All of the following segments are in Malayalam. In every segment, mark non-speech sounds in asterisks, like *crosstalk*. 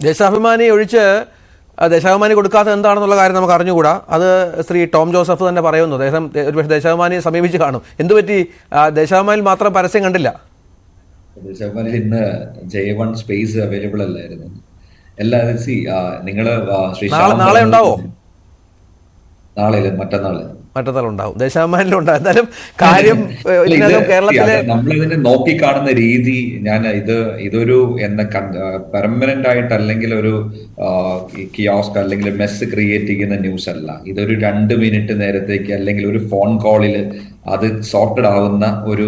ദേശാഭിമാനി ഒഴിച്ച് ദേശാഭിമാനി കൊടുക്കാത്ത എന്താണെന്നുള്ള കാര്യം നമുക്ക് അറിഞ്ഞുകൂടാ. അത് ശ്രീ ടോം ജോസഫ് തന്നെ പറയുന്നു. അദ്ദേഹം ഒരുപക്ഷെ ദേശാഭിമാനിയെ സമീപിച്ച് കാണും. എന്തുപറ്റി ദേശാഭിമാനിൽ മാത്രം പരസ്യം കണ്ടില്ല. ദേശാഭിമാനിയിൽ ഇന്ന് ജെ വൺ സ്പേസ് അവൈലബിൾ അല്ലായിരുന്നു. എല്ലാവരും സി നിങ്ങൾ നാളെ ഉണ്ടാവോ? നാളെ ശ്യാം നാളെ ഉണ്ടാവും ഉണ്ടാവോ. എന്തായാലും കാര്യം *laughs* കേരളത്തിലെ നമ്മളിതിനെ നോക്കിക്കാണുന്ന രീതി ഞാൻ ഇത് ഇതൊരു എന്ന പെർമനന്റ് ആയിട്ട് അല്ലെങ്കിൽ ഒരു കിയോസ്ക് അല്ലെങ്കിൽ മെസ്സ് ക്രിയേറ്റ് ചെയ്യുന്ന ന്യൂസ് അല്ല. ഇതൊരു രണ്ട് മിനിറ്റ് നേരത്തേക്ക് അല്ലെങ്കിൽ ഒരു ഫോൺ കോളിൽ അത് സോർട്ടഡ് ആവുന്ന ഒരു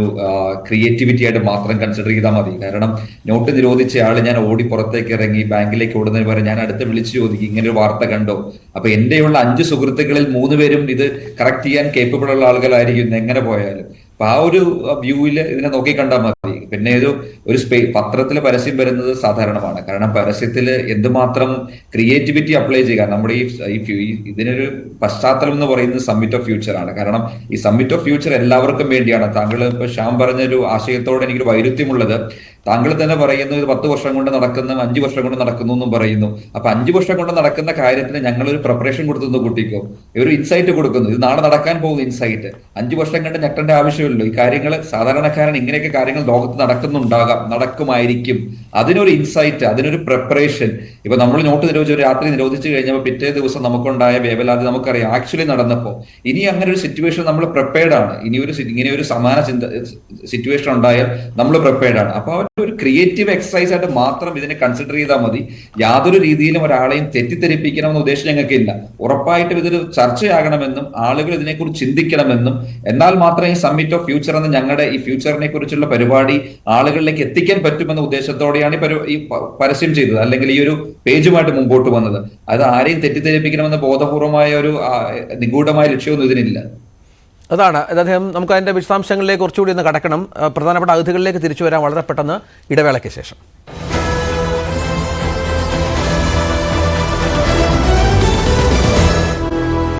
ക്രിയേറ്റിവിറ്റി ആയിട്ട് മാത്രം കൺസിഡർ ചെയ്താൽ മതി. കാരണം നോട്ട് നിരോധിച്ച ആൾ ഞാൻ ഓടി പുറത്തേക്ക് ഇറങ്ങി ബാങ്കിലേക്ക് ഓടുന്നതിന് പകരം ഞാൻ അടുത്ത് വിളിച്ചു ചോദിക്കും ഇങ്ങനെ ഒരു വാർത്ത കണ്ടോ? അപ്പൊ എന്റെയുള്ള അഞ്ച് സുഹൃത്തുക്കളിൽ മൂന്ന് പേരും ഇത് കറക്റ്റ് ചെയ്യാൻ കേപ്പബിൾ ഉള്ള ആളുകളായിരിക്കും എങ്ങനെ പോയാലും. അപ്പൊ ആ ഒരു വ്യൂവിൽ ഇതിനെ നോക്കി കണ്ടാൽ മതി. പിന്നെ ഒരു ഒരു സ്പേ പത്രത്തിൽ പരസ്യം വരുന്നത് സാധാരണമാണ്. കാരണം പരസ്യത്തിൽ എന്തുമാത്രം ക്രിയേറ്റിവിറ്റി അപ്ലൈ ചെയ്യുക നമ്മുടെ ഈ ഇതിനൊരു പശ്ചാത്തലം എന്ന് പറയുന്നത് സമ്മിറ്റ് ഓഫ് ഫ്യൂച്ചർ ആണ്. കാരണം ഈ സമ്മിറ്റ് ഓഫ് ഫ്യൂച്ചർ എല്ലാവർക്കും വേണ്ടിയാണ്. താങ്കൾ ഇപ്പൊ ശ്യാം പറഞ്ഞൊരു ആശയത്തോട് എനിക്കൊരു വൈരുദ്ധ്യമുള്ളത്. താങ്കൾ തന്നെ പറയുന്നു ഇത് പത്ത് വർഷം കൊണ്ട് നടക്കുന്ന അഞ്ചു വർഷം കൊണ്ട് നടക്കുന്നു എന്നും പറയുന്നു. അപ്പൊ അഞ്ചു വർഷം കൊണ്ട് നടക്കുന്ന കാര്യത്തിന് ഞങ്ങൾ ഒരു പ്രിപ്പറേഷൻ കൊടുത്തുന്നു കുട്ടിക്കോ. ഒരു ഇൻസൈറ്റ് കൊടുക്കുന്നു. ഇത് നാളെ നടക്കാൻ പോകുന്ന ഇൻസൈറ്റ് അഞ്ചു വർഷം കണ്ട് ഞെട്ടേണ്ട ആവശ്യമില്ലല്ലോ. ഈ കാര്യങ്ങൾ സാധാരണക്കാരൻ ഇങ്ങനെയൊക്കെ കാര്യങ്ങൾ ലോകത്ത് നടക്കുന്നുണ്ടാകാം നടക്കുമായിരിക്കും. അതിനൊരു ഇൻസൈറ്റ് അതിനൊരു പ്രിപ്പറേഷൻ ഇപ്പൊ നമ്മൾ നോട്ട് നിരോധിച്ച് രാത്രി നിരോധിച്ചു കഴിഞ്ഞപ്പോൾ പിറ്റേ ദിവസം നമുക്കുണ്ടായ വേവലാതി നമുക്കറിയാം. ആക്ച്വലി നടന്നപ്പോ ഇനി അങ്ങനെ ഒരു സിറ്റുവേഷൻ നമ്മൾ പ്രിപ്പയർഡ് ആണ്. ഇനി ഒരു ഇങ്ങനെ ഒരു സമാന സിറ്റുവേഷൻ ഉണ്ടായാൽ നമ്മൾ പ്രിപ്പയർഡ് ആണ്. അപ്പൊ അവർ ഒരു ക്രിയേറ്റീവ് എക്സസൈസ് ആയിട്ട് മാത്രം ഇതിനെ കൺസിഡർ ചെയ്താൽ മതി. യാതൊരു രീതിയിലും ഒരാളെയും തെറ്റിദ്ധരിപ്പിക്കണമെന്ന ഉദ്ദേശം ഞങ്ങൾക്കില്ല. ഉറപ്പായിട്ടും ഇതൊരു ചർച്ചയാകണമെന്നും ആളുകൾ ഇതിനെക്കുറിച്ച് ചിന്തിക്കണമെന്നും എന്നാൽ മാത്രമേ ഈ സമ്മിറ്റ് ഓഫ് ഫ്യൂച്ചർ എന്ന ഞങ്ങളുടെ ഈ ഫ്യൂച്ചറിനെ കുറിച്ചുള്ള പരിപാടി ആളുകളിലേക്ക് എത്തിക്കാൻ പറ്റുമെന്ന ഉദ്ദേശത്തോടെയാണ് ഈ പരി- ഈ പരസ്യം ചെയ്തത്. അല്ലെങ്കിൽ ഈ ഒരു പേജുമായിട്ട് മുമ്പോട്ട് വന്നത്. അത് ആരെയും തെറ്റിദ്ധരിപ്പിക്കണമെന്ന ബോധപൂർവമായ ഒരു നിഗൂഢമായ ലക്ഷ്യമൊന്നും ഇതിനില്ല. അതാണ്. അദ്ദേഹം നമുക്ക് അതിന്റെ വിശദാംശങ്ങളിലേക്ക് കുറച്ചുകൂടി ഒന്ന് കടക്കണം. പ്രധാനപ്പെട്ട അതിഥികളിലേക്ക് തിരിച്ചു വരാൻ വളരെ പെട്ടെന്ന് ഇടവേളയ്ക്ക് ശേഷം.